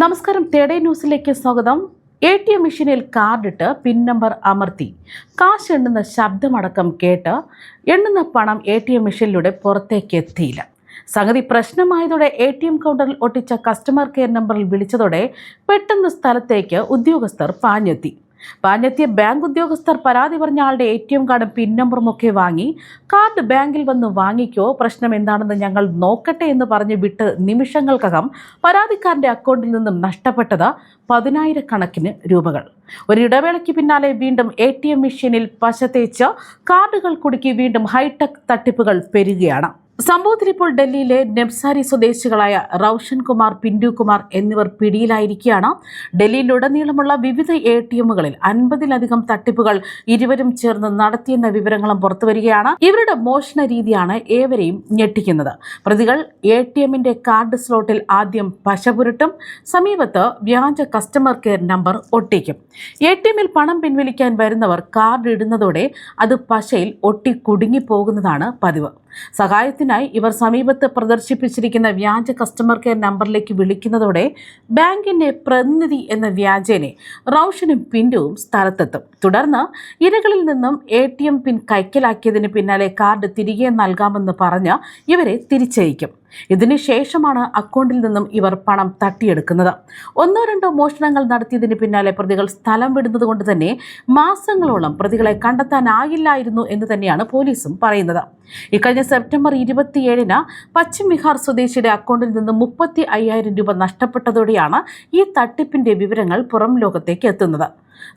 നമസ്കാരം. തേടേ ന്യൂസിലേക്ക് സ്വാഗതം. എ ടി എം മെഷീനിൽ കാർഡിട്ട് പിൻ നമ്പർ അമർത്തി. കാശ് എണ്ണുന്ന ശബ്ദമടക്കം കേട്ട് എണ്ണുന്ന പണം എ ടി എം മെഷീനിലൂടെ പുറത്തേക്ക് എത്തിയില്ല. സംഗതി പ്രശ്നമായതോടെ എ ടി എം കൗണ്ടറിൽ ഒട്ടിച്ച കസ്റ്റമർ കെയർ നമ്പറിൽ വിളിച്ചതോടെ പെട്ടെന്ന് സ്ഥലത്തേക്ക് ഉദ്യോഗസ്ഥർ പാഞ്ഞെത്തി. പാഞ്ഞെത്തിയ ബാങ്ക് ഉദ്യോഗസ്ഥർ പരാതി പറഞ്ഞ ആളുടെ എ ടി എം കാർഡും പിൻ നമ്പറും ഒക്കെ വാങ്ങി കാർഡ് ബാങ്കിൽ വന്ന് വാങ്ങിക്കോ പ്രശ്നം എന്താണെന്ന് ഞങ്ങൾ നോക്കട്ടെ എന്ന് പറഞ്ഞ് വിട്ട് നിമിഷങ്ങൾക്കകം പരാതിക്കാരന്റെ അക്കൗണ്ടിൽ നിന്നും നഷ്ടപ്പെട്ടത് പതിനായിരക്കണക്കിന് രൂപകൾ. ഒരു ഇടവേളയ്ക്ക് പിന്നാലെ വീണ്ടും എ ടി എം മെഷീനിൽ പശ തേച്ച് കാർഡുകൾ കുടുക്കി വീണ്ടും ഹൈടെക് തട്ടിപ്പുകൾ പെരുകയാണ്. സംഭവത്തിൽ ഇപ്പോൾ ഡൽഹിയിലെ നെബ്സാരി സ്വദേശികളായ റൌഷൻ കുമാർ പിന്റു കുമാർ എന്നിവർ പിടിയിലായിരിക്കുകയാണ്. ഡൽഹിയിലുടനീളമുള്ള വിവിധ എ ടി എമ്മുകളിൽ അൻപതിലധികം തട്ടിപ്പുകൾ ഇരുവരും ചേർന്ന് നടത്തിയെന്ന വിവരങ്ങളും പുറത്തുവരികയാണ്. ഇവരുടെ മോഷണ രീതിയാണ് ഏവരെയും ഞെട്ടിക്കുന്നത്. പ്രതികൾ എ ടി എമ്മിന്റെ കാർഡ് സ്ലോട്ടിൽ ആദ്യം പശ പുരട്ടും സമീപത്ത് വ്യാജ കസ്റ്റമർ കെയർ നമ്പർ ഒട്ടിക്കും. എ ടി എമ്മിൽ പണം പിൻവലിക്കാൻ വരുന്നവർ കാർഡ് ഇടുന്നതോടെ അത് പശയിൽ ഒട്ടി കുടുങ്ങിപ്പോകുന്നതാണ് പതിവ്. സഹായത്തിനായി ഇവർ സമീപത്ത് പ്രദർശിപ്പിച്ചിരിക്കുന്ന വ്യാജ കസ്റ്റമർ കെയർ നമ്പറിലേക്ക് വിളിക്കുന്നതോടെ ബാങ്കിന്റെ പ്രതിനിധി എന്ന വ്യാജേനെ റൌഷനും പിൻഡുവും സ്ഥലത്തെത്തും. തുടർന്ന് ഇരകളിൽ നിന്നും എ ടി എം പിൻ കൈക്കലാക്കിയതിന് പിന്നാലെ കാർഡ് തിരികെ നൽകാമെന്ന് പറഞ്ഞ് ഇവരെ തിരിച്ചയക്കും. ഇതിന് ശേഷമാണ് അക്കൗണ്ടിൽ നിന്നും ഇവർ പണം തട്ടിയെടുക്കുന്നത്. ഒന്നോ രണ്ടോ മോഷണങ്ങൾ നടത്തിയതിന് പിന്നാലെ പ്രതികൾ സ്ഥലം വിടുന്നതുകൊണ്ട് തന്നെ മാസങ്ങളോളം പ്രതികളെ കണ്ടെത്താനായില്ലായിരുന്നു എന്ന് തന്നെയാണ് പോലീസും പറയുന്നത്. ഇക്കഴിഞ്ഞ സെപ്റ്റംബർ ഇരുപത്തിയേഴിന് പശ്ചിം ബിഹാർ സ്വദേശിയുടെ അക്കൗണ്ടിൽ നിന്ന് മുപ്പത്തി അയ്യായിരം രൂപ നഷ്ടപ്പെട്ടതോടെയാണ് ഈ തട്ടിപ്പിന്റെ വിവരങ്ങൾ പുറം ലോകത്തേക്ക് എത്തുന്നത്.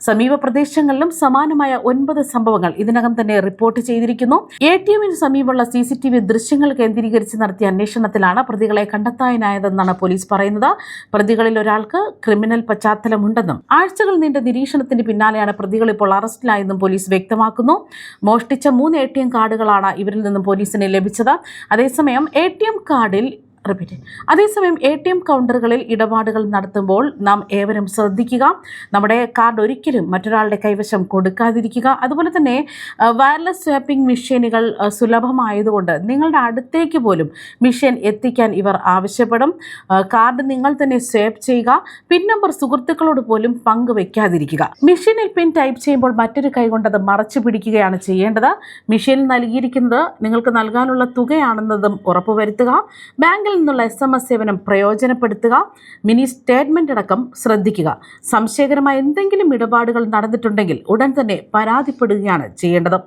സമീപ പ്രദേശങ്ങളിലും സമാനമായ ഒൻപത് സംഭവങ്ങൾ ഇതിനകം തന്നെ റിപ്പോർട്ട് ചെയ്തിരിക്കുന്നു. എ ടി എമ്മിന് സമീപമുള്ള സി സി ടി വി ദൃശ്യങ്ങൾ കേന്ദ്രീകരിച്ച് നടത്തിയ അന്വേഷണത്തിലാണ് പ്രതികളെ കണ്ടെത്താനായതെന്നാണ് പോലീസ് പറയുന്നത്. പ്രതികളിൽ ഒരാൾക്ക് ക്രിമിനൽ പശ്ചാത്തലമുണ്ടെന്നും ആഴ്ചകൾ നീണ്ട നിരീക്ഷണത്തിന് പിന്നാലെയാണ് പ്രതികൾ ഇപ്പോൾ അറസ്റ്റിലായെന്നും പോലീസ് വ്യക്തമാക്കുന്നു. മോഷ്ടിച്ച മൂന്ന് എ ടി എം കാർഡുകളാണ് ഇവരിൽ നിന്നും പോലീസിന് ലഭിച്ചത്. അതേസമയം എ ടി എം കാർഡിൽ റിപ്പീറ്റ്. അതേസമയം എ ടി എം കൗണ്ടറുകളിൽ ഇടപാടുകൾ നടത്തുമ്പോൾ നാം ഏവരും ശ്രദ്ധിക്കുക. നമ്മുടെ കാർഡ് ഒരിക്കലും മറ്റൊരാളുടെ കൈവശം കൊടുക്കാതിരിക്കുക. അതുപോലെ തന്നെ വയർലെസ് സ്വാപ്പിംഗ് മെഷീനുകൾ സുലഭമായതുകൊണ്ട് നിങ്ങളുടെ അടുത്തേക്ക് പോലും മെഷീൻ എത്തിക്കാൻ ഇവർ ആവശ്യപ്പെടും. കാർഡ് നിങ്ങൾ തന്നെ സ്വാപ്പ് ചെയ്യുക. പിൻ നമ്പർ സുഹൃത്തുക്കളോട് പോലും പങ്കുവെക്കാതിരിക്കുക. മെഷീനിൽ പിൻ ടൈപ്പ് ചെയ്യുമ്പോൾ മറ്റൊരു കൈ കൊണ്ടത് മറച്ചു പിടിക്കുകയാണ് ചെയ്യേണ്ടത്. മെഷീനിൽ നൽകിയിരിക്കുന്നത് നിങ്ങൾക്ക് നൽകാനുള്ള തുകയാണെന്നതും ഉറപ്പുവരുത്തുക. ബാങ്കിൽ നിന്നുള്ള എസ് എം എസ് സേവനം പ്രയോജനപ്പെടുത്തുക മിനി സ്റ്റേറ്റ്മെന്റ് അടക്കം ശ്രദ്ധിക്കുക. സംശയകരമായ എന്തെങ്കിലും ഇടപാടുകൾ നടന്നിട്ടുണ്ടെങ്കിൽ ഉടൻ തന്നെ പരാതിപ്പെടുകയാണ് ചെയ്യേണ്ടത്.